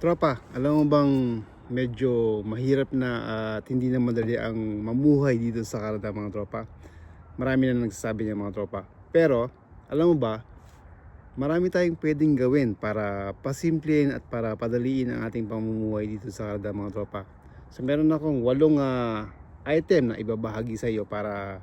Tropa, alam mo bang medyo mahirap na at hindi na madali ang mamuhay dito sa Canada mga tropa? Marami na nagsasabi niya mga tropa. Pero, alam mo ba, marami tayong pwedeng gawin para pasimplihin at para padaliin ang ating pamumuhay dito sa Canada mga tropa. So meron akong walong ah, item na ibabahagi sa iyo para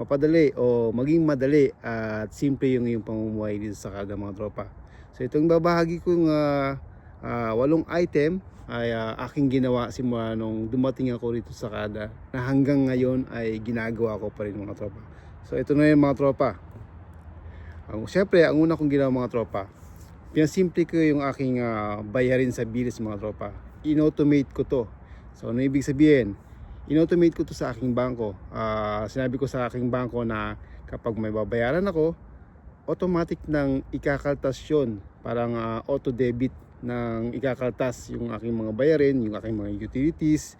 mapadali o maging madali at simple yung iyong pamumuhay dito sa Canada mga tropa. So itong babahagi kong ah, ah, walong item ay ah, aking ginawa simula nung dumating ako rito sa Canada na hanggang ngayon ay ginagawa ko pa rin mga tropa. So ito na yung mga tropa. Ang, Siyempre, ang una kong ginawa mga tropa, pinasimple ko yung aking ah, bayarin sa bills mga tropa. In-automate ko to. So ano ibig sabihin? In-automate ko to sa aking bangko. Ah, sinabi ko sa aking bangko na kapag may babayaran ako, automatic nang ikakaltas yun. Parang ah, auto-debit ng ikakaltas yung aking mga bayarin, yung aking mga utilities,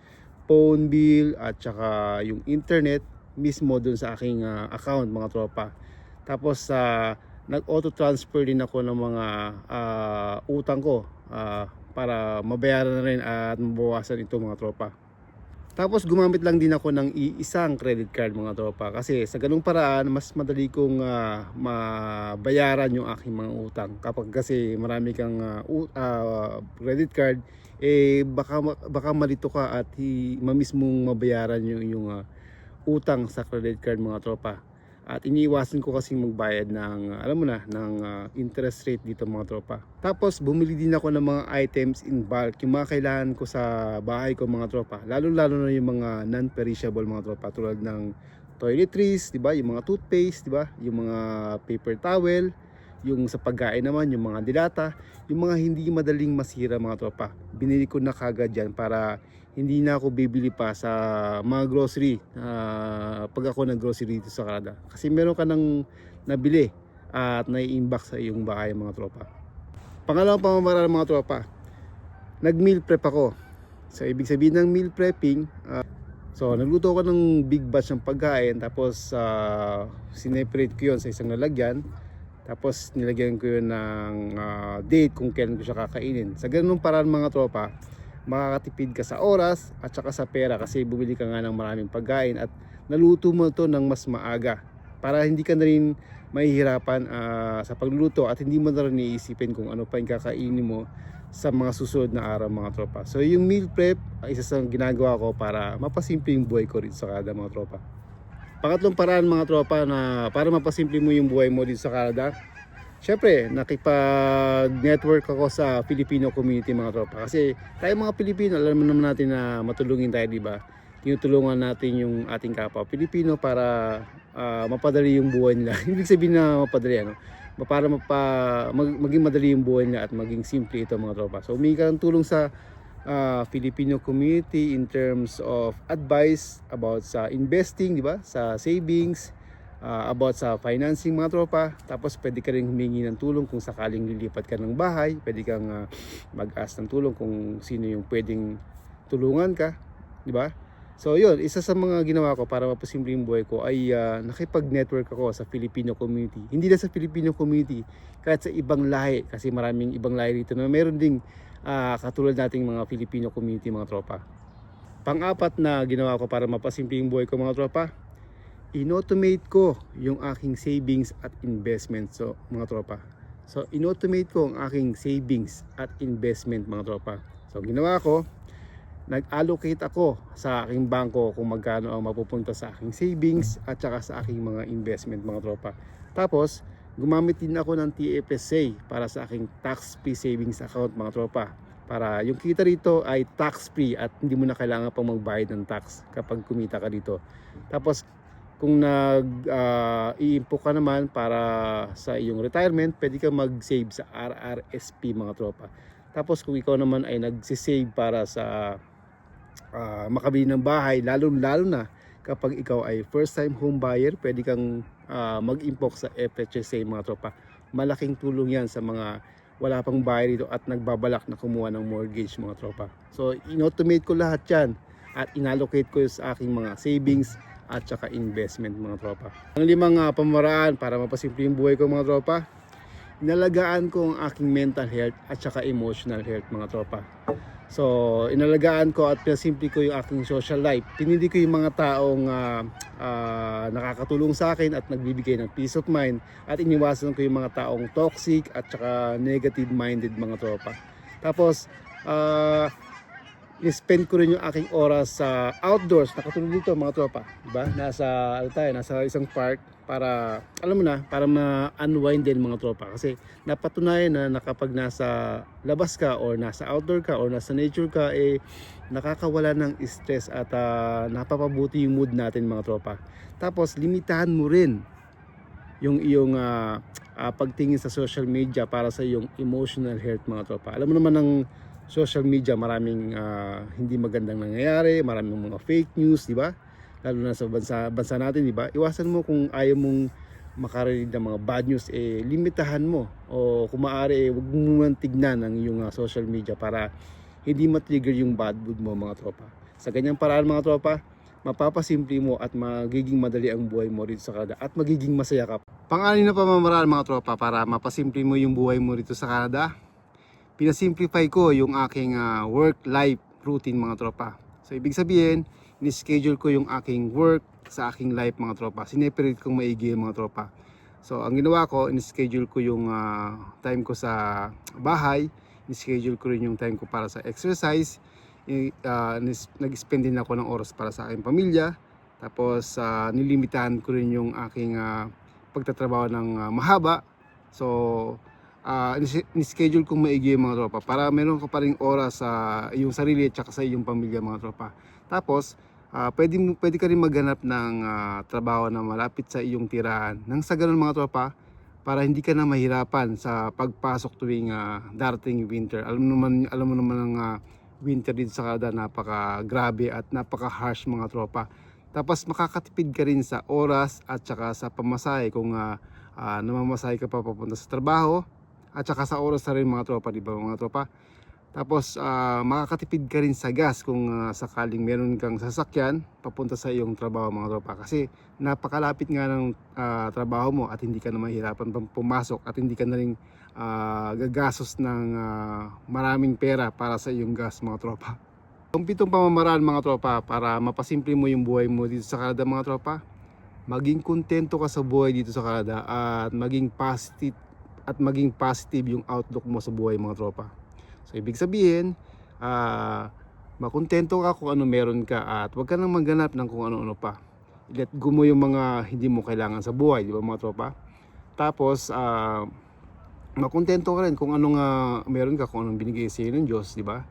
phone bill, at saka yung internet mismo dun sa aking ah, account mga tropa. Tapos sa nag-auto transfer din ako ng mga ah, utang ko ah, para mabayaran na rin at mabawasan ito mga tropa. Tapos gumamit lang din ako ng iisang credit card mga tropa kasi sa ganung paraan mas madali kong ah, mabayaran yung aking mga utang. Kapag kasi marami kang ah, u- ah, credit card eh baka baka malito ka at hi, mamiss mong mabayaran yung yung ah, utang sa credit card mga tropa. At iniiwasan ko kasi magbayad ng, alam mo na, ng ah, interest rate dito mga tropa. Tapos bumili din ako ng mga items in bulk, yung mga kailangan ko sa bahay ko mga tropa. Lalo-lalo na yung mga non-perishable mga tropa tulad ng toiletries, di ba? Yung mga toothpaste, di ba? Yung mga paper towel, yung sa pagkain naman, yung mga dilata, yung mga hindi madaling masira mga tropa. Binili ko na kagad yan para hindi na ako bibili pa sa mga grocery ah, pag ako nag-grocery dito sa Canada. Kasi meron ka nang nabili at nai-inbox sa iyong bahay mga tropa. Pangalawang pamamaraan mga tropa, nag-meal prep ako. So ibig sabihin ng meal prepping, ah, so nagluto ako ng big batch ng pagkain tapos uh, sineparate ko yun sa isang lalagyan. Tapos nilagyan ko yun ng ah, date kung kailan ko siya kakainin. Sa ganung paraan mga tropa, makakatipid ka sa oras at saka sa pera kasi bumili ka nga ng maraming pagkain at naluto mo to ng mas maaga para hindi ka na rin mahihirapan ah, sa pagluluto at hindi mo na rin iisipin kung ano pa yung kakainin mo sa mga susunod na araw mga tropa. So yung meal prep, ay isa sa ginagawa ko para mapasimple yung buhay ko rin sa Canada mga tropa. Pangatlong paraan mga tropa na para mapasimple mo yung buhay mo dito sa Canada, Siyempre, nakipag-network ako sa Filipino community mga tropa. Kasi tayo mga Pilipino, alam naman natin na matulungin tayo, di ba? Tinutulungan natin yung ating kapwa Pilipino para ah, mapadali yung buhay nila. Ibig sabihin na mapadali, ano? Para mapa, mag, maging madali yung buhay nila at maging simple ito mga tropa. So, humingi ka ng tulong sa ah, Filipino community in terms of advice about sa investing, di ba? Sa savings, uh, about sa financing mga tropa. Tapos pwede ka rin humingi ng tulong kung sakaling lilipat ka ng bahay. Pwede kang uh, mag-ask ng tulong kung sino yung pwedeng tulungan ka. Di ba? So yun, isa sa mga ginawa ko para mapasimple yung buhay ko ay uh, nakipag-network ako sa Filipino community. Hindi na sa Filipino community, kahit sa ibang lahi. Kasi maraming ibang lahi rito na meron ding uh, katulad nating mga Filipino community mga tropa. Pang-apat na ginawa ko para mapasimple yung buhay ko mga tropa, in-automate ko yung aking savings at investment so mga tropa. So in-automate ko ang aking savings at investment mga tropa. So ginawa ko, nag-allocate ako sa aking bangko kung magkano ang mapupunta sa aking savings at saka sa aking mga investment mga tropa. Tapos gumamit din ako ng TFSA para sa aking tax free savings account mga tropa. Para yung kita rito ay tax free at hindi mo na kailangan pang magbayad ng tax kapag kumita ka dito. Tapos kung nag uh, iimpo ka naman para sa iyong retirement, pwede ka mag-save sa RRSP mga tropa. Tapos kung ikaw naman ay nagsi-save para sa uh, makabili ng bahay, lalo-lalo na kapag ikaw ay first time home buyer, pwede kang uh, mag-impok sa FHSA mga tropa. Malaking tulong yan sa mga wala pang bahay dito at nagbabalak na kumuha ng mortgage mga tropa. So, in-automate ko lahat yan at inallocate ko sa aking mga savings at saka investment mga tropa. Ang limang uh, pamaraan para mapasimple yung buhay ko mga tropa. inalagaan ko ang aking mental health at saka emotional health mga tropa. So, inalagaan ko at pinasimple ko yung aking social life. Pinili ko yung mga taong ah, ah, nakakatulong sa akin at nagbibigay ng peace of mind at iniwasan ko yung mga taong toxic at saka negative minded mga tropa. Tapos, ah spend ko rin yung aking oras sa outdoors. Nakatulog dito mga tropa, di ba? Nasa ano tayo, nasa isang park para alam mo na, para ma-unwind din mga tropa kasi napatunayan na na kapag nasa labas ka or nasa outdoor ka or nasa nature ka eh nakakawala ng stress at ah, napapabuti yung mood natin mga tropa. Tapos limitahan mo rin yung iyong ah, ah, pagtingin sa social media para sa iyong emotional health mga tropa. Alam mo naman ng social media maraming ah, hindi magandang nangyayari, maraming mga fake news, di ba? Lalo na sa bansa, bansa natin, di ba? Iwasan mo kung ayaw mong makarinig ng mga bad news, eh, limitahan mo. O kung maaari, eh, huwag mo munang tignan ang iyong ah, social media para hindi matrigger yung bad mood mo mga tropa. Sa ganyang paraan mga tropa, mapapasimple mo at magiging madali ang buhay mo rito sa Canada at magiging masaya ka. Pang-anim na pamamaraan mga tropa para mapasimple mo yung buhay mo rito sa Canada, pinasimplify ko yung aking ah, work-life routine mga tropa. So ibig sabihin, ni-schedule ko yung aking work sa aking life mga tropa. Sineperate kong maigi mga tropa. So ang ginawa ko, in-schedule ko yung ah, time ko sa bahay, in-schedule ko rin yung time ko para sa exercise, I- nis- nag-spend din ako ng oras para sa aking pamilya. Tapos ah, nilimitahan ko rin yung aking ah, pagtatrabaho ng ah, mahaba. So nis- ni-schedule kong maigi yung mga tropa para meron ka pa rin oras sa iyong sarili at saka sa iyong pamilya mga tropa. Tapos, ah pwede, pwede ka rin maghanap ng ah, trabaho na malapit sa iyong tirahan. Nang sa ganun mga tropa, para hindi ka na mahirapan sa pagpasok tuwing ah, darating winter. Alam mo naman, alam mo naman ang ah, winter dito sa Canada, napaka grabe at napaka harsh mga tropa. Tapos makakatipid ka rin sa oras at saka sa pamasahe kung ah, ah, namamasahe ka pa papunta sa trabaho at saka sa oras na rin mga tropa, di ba mga tropa? Tapos ah, makakatipid ka rin sa gas kung ah, sakaling meron kang sasakyan papunta sa iyong trabaho mga tropa. Kasi napakalapit nga ng ah, trabaho mo at hindi ka na mahirapan pang pumasok at hindi ka na rin ah, gagastos ng ah, maraming pera para sa iyong gas mga tropa. Ang pitong pamamaraan mga tropa para mapasimple mo yung buhay mo dito sa Canada mga tropa. Maging kontento ka sa buhay dito sa Canada at maging positive at maging positive yung outlook mo sa buhay mga tropa. So ibig sabihin, ah makontento ka kung ano meron ka at huwag ka nang maghanap ng kung ano-ano pa. Let go mo yung mga hindi mo kailangan sa buhay, di ba mga tropa? Tapos, ah makontento ka rin kung anong ah, meron ka, kung anong binigay sa iyo ng Diyos, di ba?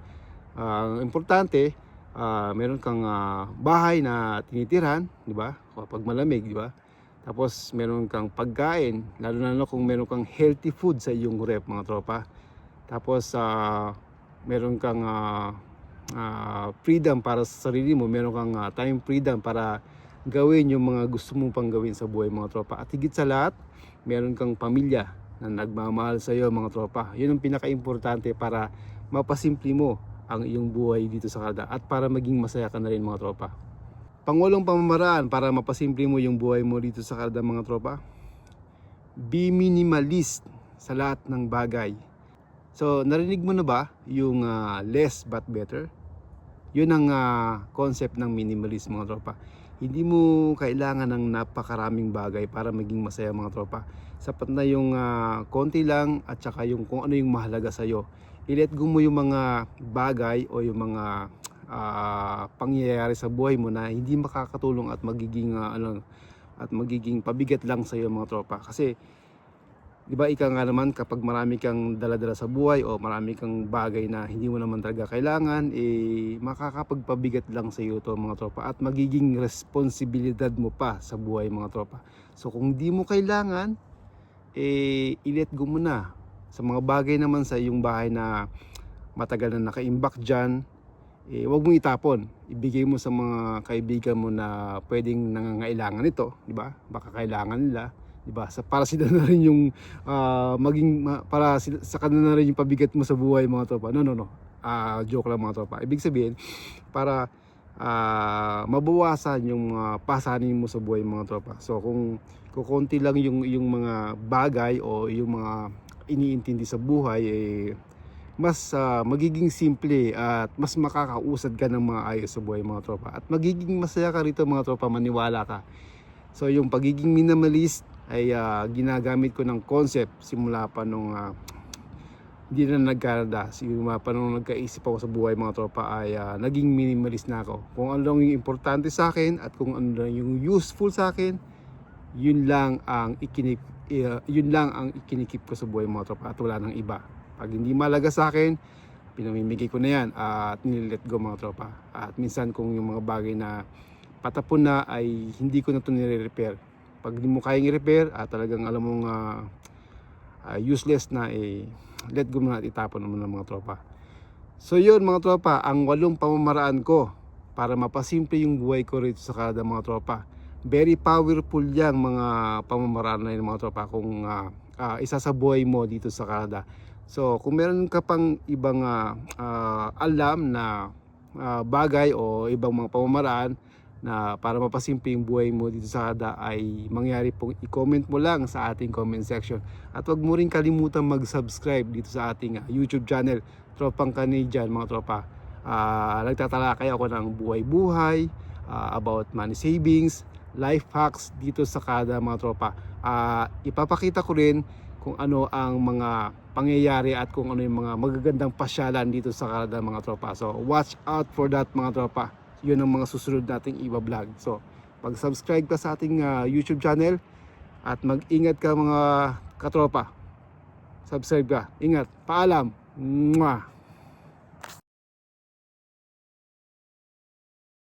Ang importante, ah, meron kang ah, bahay na tinitirhan, di ba? Kapag malamig, di ba? Tapos meron kang pagkain, lalo na lalo kung meron kang healthy food sa iyong rep mga tropa. Tapos ah, meron kang ah, ah, freedom para sa sarili mo, meron kang ah, time freedom para gawin yung mga gusto mong pang gawin sa buhay mga tropa. At higit sa lahat, meron kang pamilya na nagmamahal sa iyo mga tropa. Yun ang pinaka-importante para mapasimple mo ang iyong buhay dito sa Canada at para maging masaya ka na rin mga tropa. Pangulong pamamaraan para mapasimple mo yung buhay mo dito sa Canada mga tropa. Be minimalist sa lahat ng bagay. So, narinig mo na ba yung ah, less but better? Yun ang ah, concept ng minimalist mga tropa. Hindi mo kailangan ng napakaraming bagay para maging masaya mga tropa. Sapat na yung ah, konti lang at saka yung kung ano yung mahalaga sa iyo. I-let go mo yung mga bagay o yung mga ah, pangyayari sa buhay mo na hindi makakatulong at magiging ah, ano at magiging pabigat lang sa iyo mga tropa. Kasi 'di ba ika nga naman kapag marami kang daladala sa buhay o marami kang bagay na hindi mo naman talaga kailangan eh makakapagpabigat lang sa iyo to mga tropa at magiging responsibilidad mo pa sa buhay mga tropa. So kung di mo kailangan eh i-let go mo na sa mga bagay naman sa iyong bahay na matagal na nakaimbak diyan eh wag mong itapon. Ibigay mo sa mga kaibigan mo na pwedeng nangangailangan nito, di ba? Baka kailangan nila, di ba? Sa para sila na rin yung ah, maging ma- para sila, sa kanila na rin yung pabigat mo sa buhay mga tropa. No, no, no. Ah, joke lang mga tropa. Ibig sabihin para ah, mabawasan yung mga pasanin mo sa buhay mga tropa. So kung kukunti lang yung yung mga bagay o yung mga iniintindi sa buhay eh mas ah, magiging simple at mas makakausad ka ng mga ayos sa buhay mga tropa. At magiging masaya ka rito mga tropa, maniwala ka. So yung pagiging minimalist ay ah, ginagamit ko ng concept simula pa nung ah, hindi na nag-Canada. Simula pa nung nagkaisip ako sa buhay mga tropa ay ah, naging minimalist na ako. Kung ano lang yung importante sa akin at kung ano lang yung useful sa akin, yun lang ang ikinip uh, yun lang ang ikinikip ko sa buhay mga tropa at wala nang iba. Pag hindi malaga sa akin, pinamimigay ko na yan at nilet go mga tropa. At minsan kung yung mga bagay na patapon na ay hindi ko na ito nire-repair. Pag hindi mo kayang i-repair at talagang alam mong ah, ah, useless na eh let go na at itapon mo ng mga tropa. So yun mga tropa, ang walong pamamaraan ko para mapasimple yung buhay ko rito sa Canada mga tropa. Very powerful yang mga pamamaraan na yun mga tropa kung ah, ah, isa sa buhay mo dito sa Canada. So kung meron ka pang ibang ah, ah, alam na ah, bagay o ibang mga pamamaraan na para mapasimple yung buhay mo dito sa Canada ay mangyari pong i-comment mo lang sa ating comment section. At wag mo rin kalimutan mag-subscribe dito sa ating ah, YouTube channel, Tropang Canadian mga tropa. Ah, nagtatalakay ako ng buhay-buhay, ah, about money savings, life hacks dito sa Canada mga tropa. Ah, ipapakita ko rin kung ano ang mga pangyayari at kung ano yung mga magagandang pasyalan dito sa Canada mga tropa. So watch out for that mga tropa. Yun ang mga susunod nating iba-vlog. So mag-subscribe ka sa ating ah, YouTube channel at mag-ingat ka mga katropa. Subscribe ka. Ingat. Paalam. Mwah.